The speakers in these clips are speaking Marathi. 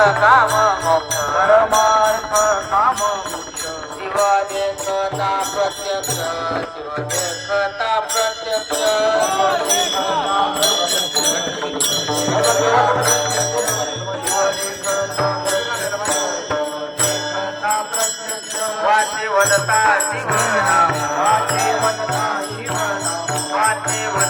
काम मोक्ष परमार्थ काम मोक्ष शिव प्रत्यक्ष शिव देखता प्रत्यक्ष वाचे वदता शिवना वाचे वदता शिवना वाचे वदता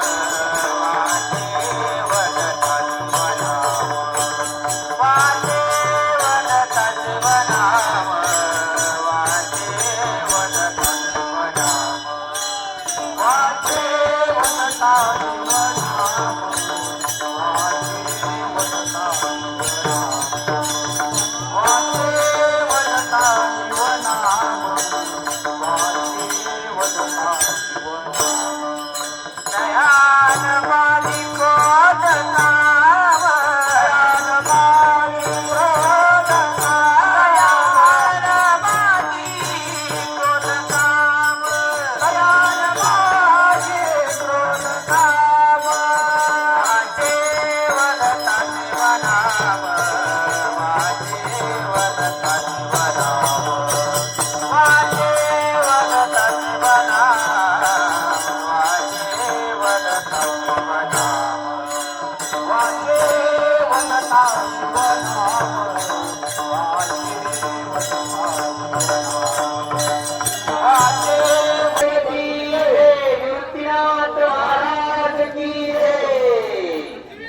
sorry. Oh,